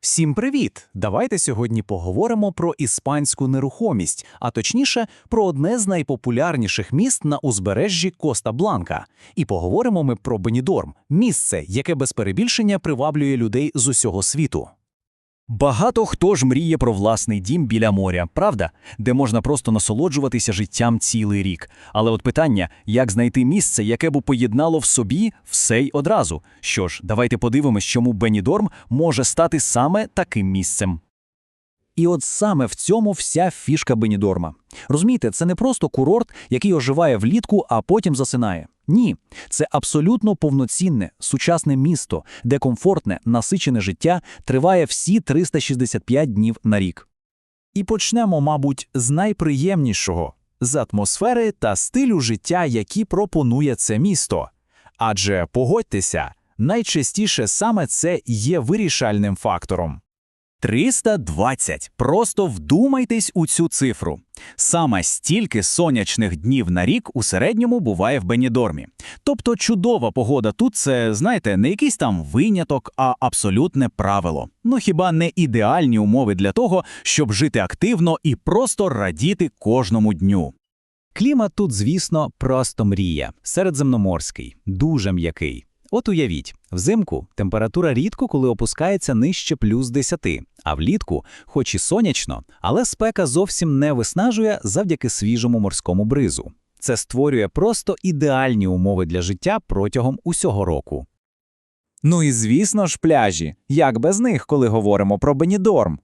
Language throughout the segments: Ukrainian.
Всім привіт! Давайте сьогодні поговоримо про іспанську нерухомість, а точніше про одне з найпопулярніших міст на узбережжі Коста Бланка. І поговоримо ми про Бенідорм – місце, яке без перебільшення приваблює людей з усього світу. Багато хто ж мріє про власний дім біля моря, правда, де можна просто насолоджуватися життям цілий рік. Але от питання, як знайти місце, яке б поєднало в собі все й одразу. Що ж, давайте подивимось, чому Бенідорм може стати саме таким місцем. І от саме в цьому вся фішка Бенідорма. Розумієте, це не просто курорт, який оживає влітку, а потім засинає. Ні, це абсолютно повноцінне, сучасне місто, де комфортне, насичене життя триває всі 365 днів на рік. І почнемо, мабуть, з найприємнішого – з атмосфери та стилю життя, які пропонує це місто. Адже, погодьтеся, найчастіше саме це є вирішальним фактором. 320. Просто вдумайтесь у цю цифру. Саме стільки сонячних днів на рік у середньому буває в Бенідормі. Тобто чудова погода тут це, знаєте, не якийсь там виняток, а абсолютне правило. Ну хіба не ідеальні умови для того, щоб жити активно і просто радіти кожному дню. Клімат тут, звісно, просто мрія. Середземноморський, дуже м'який. От уявіть, взимку температура рідко коли опускається нижче плюс 10, а влітку, хоч і сонячно, але спека зовсім не виснажує завдяки свіжому морському бризу. Це створює просто ідеальні умови для життя протягом усього року. Ну і звісно ж пляжі. Як без них, коли говоримо про Бенідорм?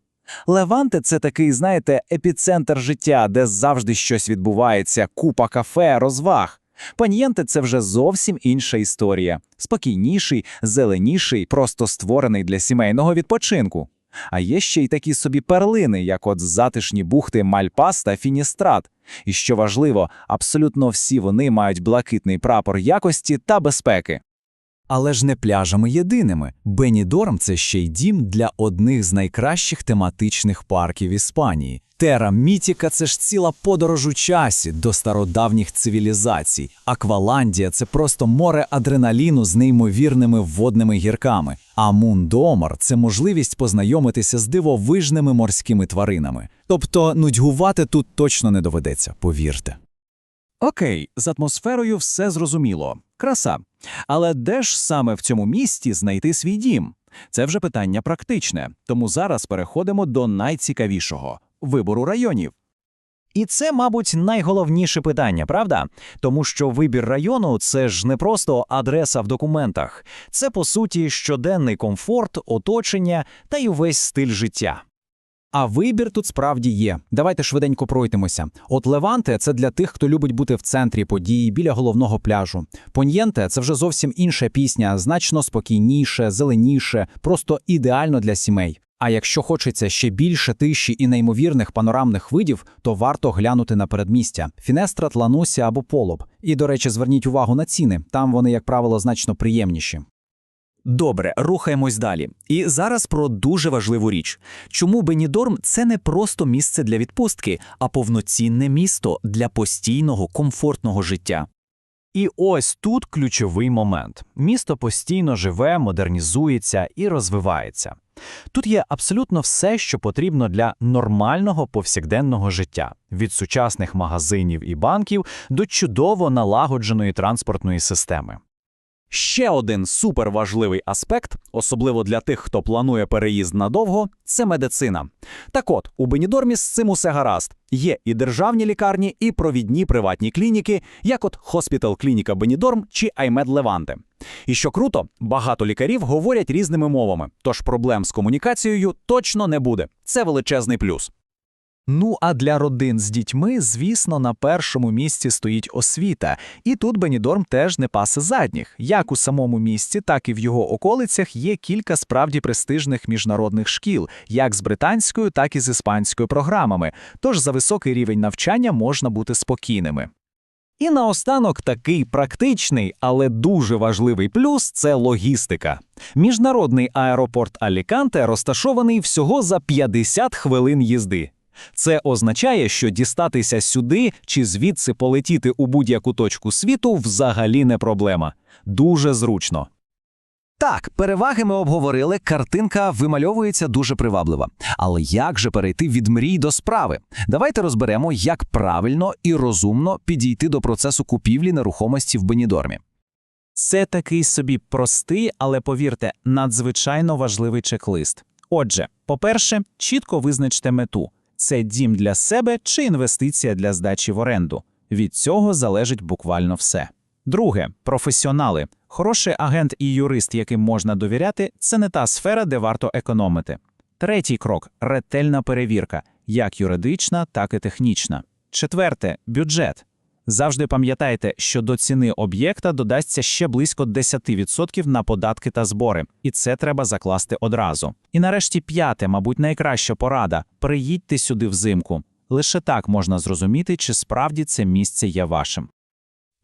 Леванте це такий, знаєте, епіцентр життя, де завжди щось відбувається, купа кафе, розваг. Паньєнте це вже зовсім інша історія. Спокійніший, зеленіший, просто створений для сімейного відпочинку. А є ще й такі собі перлини, як от затишні бухти Мальпас та Фіністрат. І що важливо, абсолютно всі вони мають блакитний прапор якості та безпеки. Але ж не пляжами єдиними. Бенідорм – це ще й дім для одних з найкращих тематичних парків Іспанії. Тера Мітіка – це ж ціла подорож у часі до стародавніх цивілізацій. Акваландія – це просто море адреналіну з неймовірними водними гірками. А Мундомор – це можливість познайомитися з дивовижними морськими тваринами. Тобто нудьгувати тут точно не доведеться, повірте. Окей, з атмосферою все зрозуміло. Краса. Але де ж саме в цьому місті знайти свій дім? Це вже питання практичне, тому зараз переходимо до найцікавішого вибору районів. І це, мабуть, найголовніше питання, правда? Тому що вибір району це ж не просто адреса в документах, це по суті щоденний комфорт, оточення та й увесь стиль життя. А вибір тут справді є. Давайте швиденько пройдемося. От Леванте це для тих, хто любить бути в центрі події біля головного пляжу. Поньєнте це вже зовсім інша пісня, значно спокійніше, зеленіше, просто ідеально для сімей. А якщо хочеться ще більше тиші і неймовірних панорамних видів, то варто глянути на передмістя Фінестра, Тланусі або Полоб. І, до речі, зверніть увагу на ціни. Там вони, як правило, значно приємніші. Добре, рухаємось далі. І зараз про дуже важливу річ. Чому Бенідорм це не просто місце для відпустки, а повноцінне місто для постійного комфортного життя. І ось тут ключовий момент: місто постійно живе, модернізується і розвивається. Тут є абсолютно все, що потрібно для нормального повсякденного життя: від сучасних магазинів і банків до чудово налагодженої транспортної системи. Ще один суперважливий аспект, особливо для тих, хто планує переїзд надовго, це медицина. Так от, у Бенідормі з цим усе гаразд. Є і державні лікарні, і провідні приватні клініки, як от Хоспітал Клініка Бенідорм чи Аймед Леванте. І що круто, багато лікарів говорять різними мовами, тож проблем з комунікацією точно не буде. Це величезний плюс. Ну а для родин з дітьми, звісно, на першому місці стоїть освіта, і тут Бенідорм теж не пасе задніх. Як у самому місті, так і в його околицях є кілька справді престижних міжнародних шкіл, як з британською, так і з іспанською програмами. Тож за високий рівень навчання можна бути спокійними. І наостанок такий практичний, але дуже важливий плюс це логістика. Міжнародний аеропорт Аліканте розташований всього за 50 хвилин їзди. Це означає, що дістатися сюди чи звідси полетіти у будь-яку точку світу взагалі не проблема. Дуже зручно. Так, переваги ми обговорили, картинка вимальовується дуже приваблива. Але як же перейти від мрій до справи? Давайте розберемо, як правильно і розумно підійти до процесу купівлі нерухомості в Бенідормі. Це такий собі простий, але повірте, надзвичайно важливий чек-лист. Отже, по-перше, чітко визначте мету: це дім для себе чи інвестиція для здачі в оренду. Від цього залежить буквально все. Друге, професіонали. Хороший агент і юрист, яким можна довіряти, це не та сфера, де варто економити. Третій крок ретельна перевірка, як юридична, так і технічна. Четверте бюджет. Завжди пам'ятайте, що до ціни об'єкта додасться ще близько 10% на податки та збори, і це треба закласти одразу. І нарешті п'яте, мабуть, найкраща порада приїдьте сюди взимку. Лише так можна зрозуміти, чи справді це місце є вашим.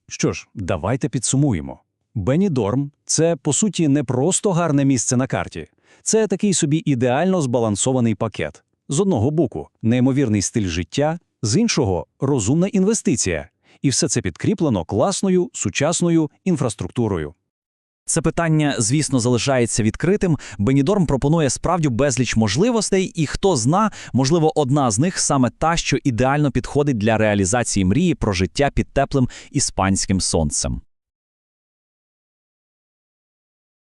Що ж, давайте підсумуємо. Бенідорм – це, по суті, не просто гарне місце на карті. Це такий собі ідеально збалансований пакет. З одного боку – неймовірний стиль життя, з іншого – розумна інвестиція. І все це підкріплено класною, сучасною інфраструктурою. Це питання, звісно, залишається відкритим. Бенідорм пропонує справді безліч можливостей, і хто зна, можливо, одна з них саме та, що ідеально підходить для реалізації мрії про життя під теплим іспанським сонцем.